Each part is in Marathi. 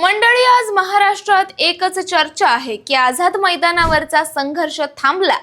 मंडळी आज महाराष्ट्रात एकच चर्चा आहे की आझाद मैदानावरचा संघर्ष थांबला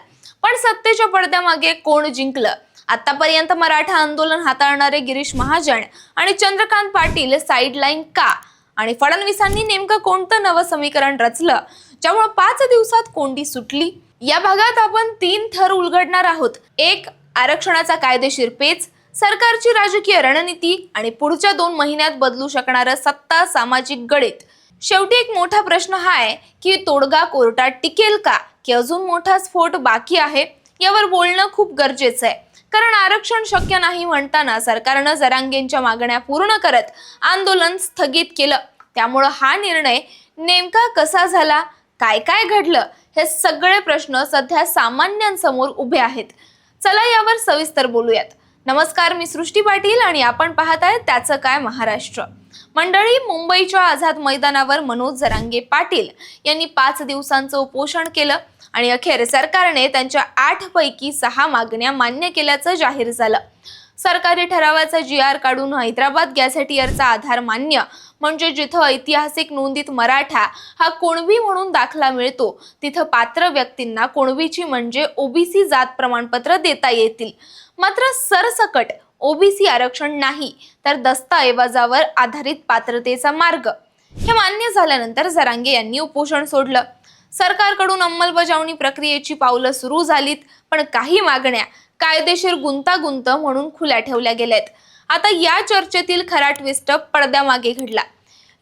पण सत्तेच्या पडद्यामागे कोण जिंकलं? आतापर्यंत मराठा आंदोलन हाताळणारे गिरीश महाजन आणि चंद्रकांत पाटील साईडलाईन का? आणि फडणवीसांनी नेमकं कोणतं नवं समीकरण रचलं? ज्यामुळे पाच दिवसात कोंडी सुटली? या भागात आपण तीन थर उलगडणार आहोत. एक आरक्षणाचा कायदेशीर पेच सरकारची राजकीय रणनीती आणि पुढच्या दोन महिन्यात बदलू शकणारं सत्ता सामाजिक गणित शेवटी एक मोठा प्रश्न हा आहे की तोडगा कोर्टात टिकेल का? की अजून मोठा स्फोट बाकी आहे? यावर बोलणं खूप गरजेचं आहे. कारण आरक्षण शक्य नाही म्हणताना सरकारनं जरांगेंच्या मागण्या पूर्ण करत आंदोलन स्थगित केलं. त्यामुळं हा निर्णय नेमका कसा झाला? काय काय घडलं? हे सगळे प्रश्न सध्या सामान्यांसमोर उभे आहेत. चला यावर सविस्तर बोलूयात. नमस्कार मी सृष्टी पाटील आणि आपण पाहत आहे त्याचं काय महाराष्ट्र. मंडळी मुंबईच्या आझाद मैदानावर मनोज जरांगे पाटील यांनी पाच दिवसांचं उपोषण केलं आणि अखेर सरकारने त्यांच्या आठ पैकी सहा मागण्या मान्य केल्याचं जाहीर झालं. सरकारी ठरावाचा जी आर काढून हैदराबाद गॅझेटियरचा आधार मान्य म्हणजे जिथं ऐतिहासिक नोंदीत मराठा हा कोणवी म्हणून दाखला मिळतो तिथं पात्र व्यक्तींना कोणवीची म्हणजे ओबीसी जात प्रमाणपत्र देता येतील. मात्र सरसकट ओबीसी आरक्षण नाही तर दस्तऐवजावर आधारित पात्रतेचा मार्ग. हे मान्य झाल्यानंतर जरांगे यांनी उपोषण सोडलं. सरकारकडून अंमलबजावणी प्रक्रियेची पावलं सुरू झालीत पण काही मागण्या कायदेशीर गुंतागुंत म्हणून खुल्या ठेवल्या गेल्यात. आता या चर्चेतील खरा ट्विस्ट पडद्यामागे घडला.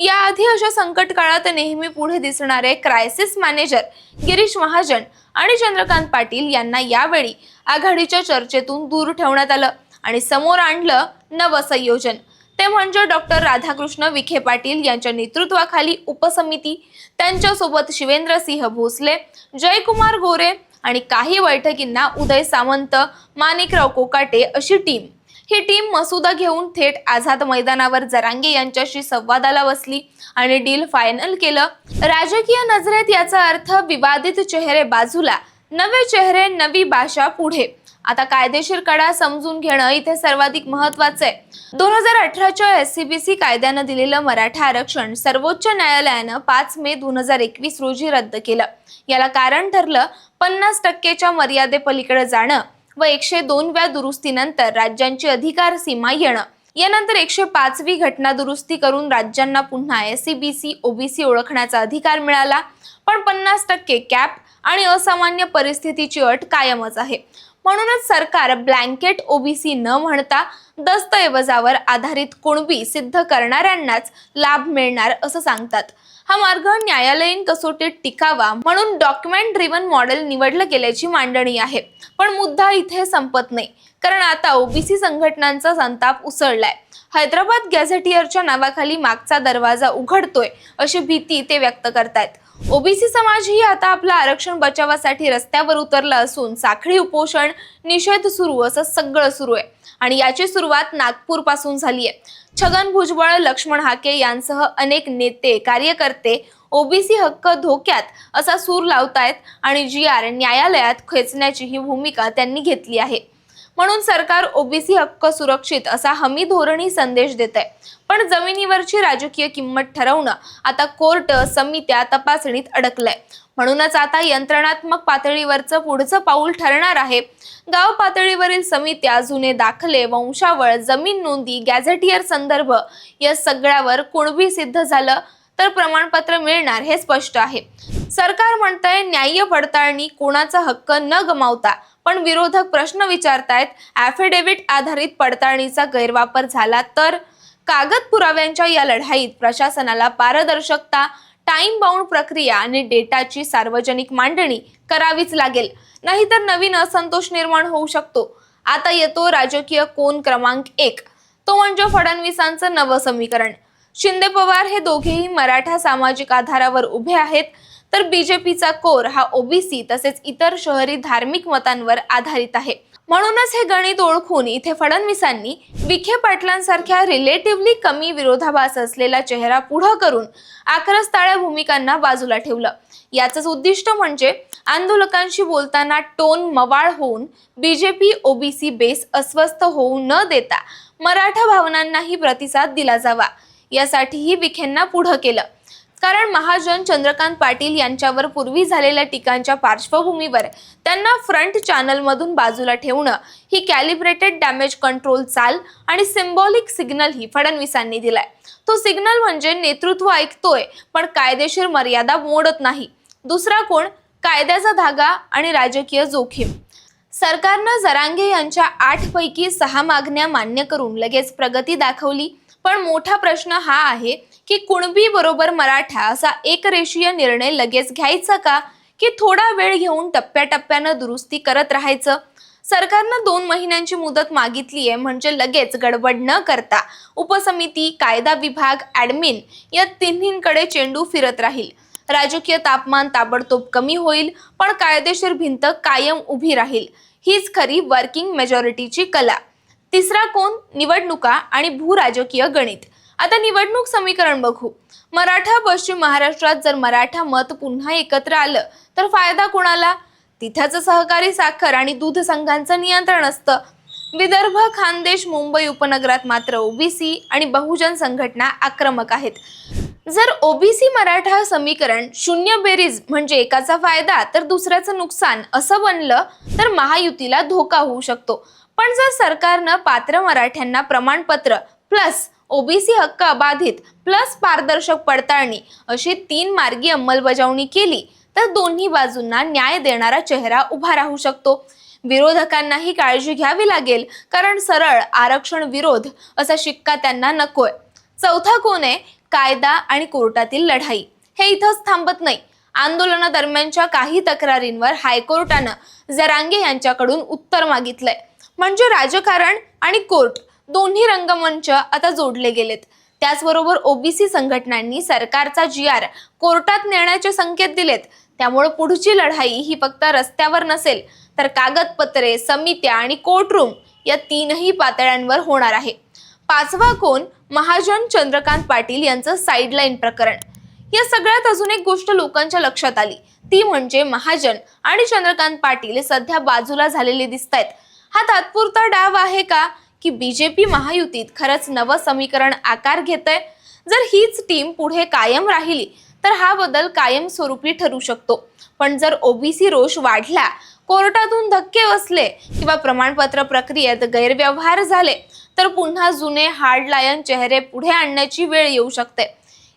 याआधी अशा संकट काळात नेहमी पुढे दिसणारे क्रायसिस मॅनेजर गिरीश महाजन आणि चंद्रकांत पाटील यांना यावेळी आघाडीच्या चर्चेतून दूर ठेवण्यात आलं आणि समोर आणलं नवं संयोजन. ते म्हणजे डॉक्टर राधाकृष्ण विखे पाटील यांच्या नेतृत्वाखाली उपसमिती. त्यांच्यासोबत शिवेंद्रसिंह भोसले जयकुमार गोरे आणि काही बैठकींना उदय सामंत माणिकराव कोकाटे अशी टीम ही टीम मसुदा घेऊन थेट आझाद मैदानावर जरांगे यांच्याशी संवादाला बसली आणि डील फायनल केलं. राजकीय नजरेत याचा अर्थ विवादित चेहरे बाजूला नवे चेहरे नवी भाषा पुढे. आता कायदेशीर कडा समजून घेणं इथे सर्वाधिक महत्वाचं आहे. दोन हजार अठराच्या एस सी बी सी कायद्यानं दिलेलं मराठा आरक्षण सर्वोच्च न्यायालयानं पाच मे दोन हजार एकवीस रोजी रद्द केलं. याला कारण ठरलं पन्नास टक्केच्या मर्यादेपलीकडे जाणं. व एकशे दोनव्या दुरुस्तीनंतर राज्यांची अधिकार सीमा येणं. यानंतर एकशे पाचवी घटना दुरुस्ती करून राज्यांना पुन्हा S C B C OBC ओळखण्याचा अधिकार मिळाला. पण पन्नास टक्के कॅप आणि असामान्य परिस्थितीची अट कायमच आहे. म्हणूनच सरकार ब्लँकेट ओबीसी न म्हणता दस्तऐवजावर आधारित कुणबी सिद्ध करणाऱ्यांनाच लाभ मिळणार असं सांगतात. हा मार्ग न्यायालयीन कसोटीत टिकावा म्हणून डॉक्युमेंट ड्रिव्हन मॉडेल निवडलं गेल्याची मांडणी आहे. पण मुद्दा इथे संपत नाही. कारण आता ओबीसी संघटनांचा संताप उसळलाय. हैदराबाद गॅझेटियरच्या नावाखाली मागचा दरवाजा उघडतोय अशी भीती ते व्यक्त करतायत. ओबीसी समाजही आता आपलं आरक्षण बचावासाठी रस्त्यावर उतरला असून साखळी उपोषण निषेध सुरू असं सगळं सुरू आहे. आणि याची सुरुवात नागपूरपासून झाली आहे छगन भुजबळ लक्ष्मण हाके यांसह अनेक नेते कार्यकर्ते ओबीसी हक्क धोक्यात असा सूर लावतायत आणि जी आर न्यायालयात खेचण्याची ही भूमिका त्यांनी घेतली आहे. म्हणून सरकार ओबीसी हक्क सुरक्षित असा हमी धोरणी संदेश देत आहे पण जमिनीवरची राजकीय किंमत ठरवणं आता कोर्ट समित्या तपासणीत अडकलंय. म्हणूनच आता यंत्रणात्मक पातळीवरचं पुढचं पाऊल ठरणार आहे. गाव पातळीवरील समित्या जुने दाखले वंशावळ जमीन नोंदी गॅझेटियर संदर्भ या सगळ्यावर कुणबी सिद्ध झालं? तर प्रमाणपत्र मिळणार हे स्पष्ट आहे. सरकार म्हणतंय न्याय्य पडताळणी कोणाचा हक्क न गमावता पण विरोधक प्रश्न विचारतायत ॲफिडेव्हिट आधारित पडताळणीचा गैरवापर झाला तर कागद पुराव्यांच्या या लढाईत प्रशासनाला पारदर्शकता टाइम बाउंड प्रक्रिया आणि डेटाची सार्वजनिक मांडणी करावीच लागेल. नाहीतर नवीन असंतोष निर्माण होऊ शकतो. आता येतो राजकीय कोण क्रमांक एक. तो म्हणजे फडणवीसांचं नवं समीकरण. शिंदे पवार हे दोघेही मराठा सामाजिक आधारावर उभे आहेत. तर बीजेपीचा कोर हा ओबीसी तसेच इतर शहरी धार्मिक मतांवर आधारित आहे. म्हणूनच हे गणित ओळखून इथे फडणवीसांनी विखे पाटलांसारख्या रिलेटिव्हली कमी विरोधाभास असलेला चेहरा पुढं करून आक्रस्ताळ्या भूमिकांना बाजूला ठेवलं. याचंच उद्दिष्ट म्हणजे आंदोलकांशी बोलताना टोन मवाळ होऊन बीजेपी ओबीसी बेस अस्वस्थ होऊ न देता मराठा भावनांनाही प्रतिसाद दिला जावा. यासाठीही विखेंना पुढं केलं. कारण महाजन चंद्रकांत पाटील यांच्यावर पूर्वी झालेल्या टीकांच्या पार्श्वभूमीवर त्यांना फ्रंट चॅनलमधून बाजूला ठेवणं ही कॅलिब्रेटेड डॅमेज कंट्रोल चाल आणि सिम्बॉलिक सिग्नल ही फडणवीसांनी दिलाय. तो सिग्नल म्हणजे नेतृत्व ऐकतोय पण कायदेशीर मर्यादा मोडत नाही. दुसरा कोण? कायद्याचा धागा आणि राजकीय जोखीम. सरकारनं जरांगे यांच्या आठपैकी सहा मागण्या मान्य करून लगेच प्रगती दाखवली. पण मोठा प्रश्न हा आहे की कुणबी बरोबर मराठा असा एकरेषीय निर्णय लगेच घ्यायचा का? की थोडा वेळ घेऊन टप्प्याटप्प्यानं दुरुस्ती करत राहायचं? सरकारनं दोन महिन्यांची मुदत मागितली आहे म्हणजे लगेच गडबड न करता उपसमिती कायदा विभाग ऍडमिन या तिन्हींकडे चेंडू फिरत राहील. राजकीय तापमान ताबडतोब कमी होईल पण कायदेशीर भिंत कायम उभी राहील. हीच खरी वर्किंग मेजॉरिटीची कला. तिसरा कोण? निवडणुका आणि भूराजकीय गणित. आता निवडणूक समीकरण बघू. मराठा पश्चिम महाराष्ट्रात जर मराठा मत पुन्हा एकत्र आलं तर फायदा कोणाला? तिथंच सहकारी साखर आणि दूध संघांचं नियंत्रण असतं. विदर्भ खानदेश मुंबई उपनगरात मात्र ओबीसी आणि बहुजन संघटना आक्रमक आहेत. जर ओबीसी मराठा समीकरण शून्य बेरीज म्हणजे एकाचा फायदा तर दुसऱ्याचं नुकसान असं बनलं तर महायुतीला धोका होऊ शकतो. पण जर सरकारनं पात्र मराठ्यांना प्रमाणपत्र प्लस ओबीसी हक्क अबाधित प्लस पारदर्शक पडताळणी अशी तीन मार्गी अंमलबजावणी केली तर दोन्ही बाजूंना न्याय देणारा चेहरा उभा राहू शकतो. विरोधकांनाही काळजी घ्यावी लागेल कारण सरळ आरक्षण विरोध असा शिक्का त्यांना नकोय. चौथा कोण आहे कायदा आणि कोर्टातील लढाई. हे इथंच थांबत नाही. आंदोलनादरम्यानच्या काही तक्रारींवर हायकोर्टानं जरांगे यांच्याकडून उत्तर मागितलंय. म्हणजे राजकारण आणि कोर्ट दोन्ही रंगमंच आता जोडले गेलेत. त्याचबरोबर ओबीसी संघटनांनी सरकारचा जी आर कोर्टात नेण्याचे संकेत दिलेत. त्यामुळे पुढची लढाई ही फक्त रस्त्यावर नसेल तर कागदपत्रे समित्या आणि कोर्टरूम या तीनही पातळ्यांवर होणार आहे. पाचवा कोण? महाजन चंद्रकांत पाटील यांचं साईडलाईन प्रकरण. या सगळ्यात अजून एक गोष्ट लोकांच्या लक्षात आली. ती म्हणजे महाजन आणि चंद्रकांत पाटील सध्या बाजूला झालेले दिसत आहेत हा तात्पुरता डाव आहे का? की बीजेपी महायुतीत खरंच नवं समीकरण आकार घेतय. जर हीच टीम पुढे कायम राहिली तर हा बदल कायमस्वरूपी ठरू शकतो. पण जर ओबीसी रोष वाढला कोर्टातून धक्के बसले किंवा प्रमाणपत्र प्रक्रियेत गैरव्यवहार झाले तर पुन्हा जुने हार्डलायन चेहरे पुढे आणण्याची वेळ येऊ शकते.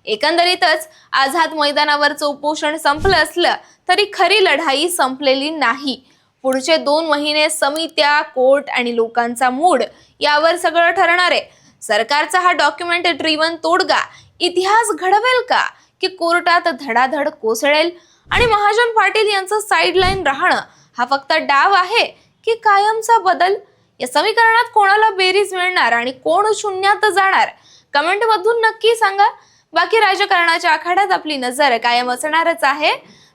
एकंदरीतच आझाद मैदानावरचं उपोषण संपलं असलं तरी खरी लढाई संपलेली नाही. पुढचे दोन महिने समित्या कोर्ट आणि लोकांचा मूड यावर सगळं ठरणार आहे. सरकारचा हा डॉक्युमेंट ड्रीवन तोडगा इतिहास घडवेल का? की कोर्टात धडाधड कोसळेल? आणि महाजन पाटील यांचं साईडलाईन राहणं हा फक्त डाव आहे की कायमचा बदल? या समीकरणात कोणाला बेरीज मिळणार आणि कोण शून्यात जाणार? कमेंट मधून नक्की सांगा. बाकी राजकारणाच्या आखाड्यात आपली नजर कायम असणारच आहे.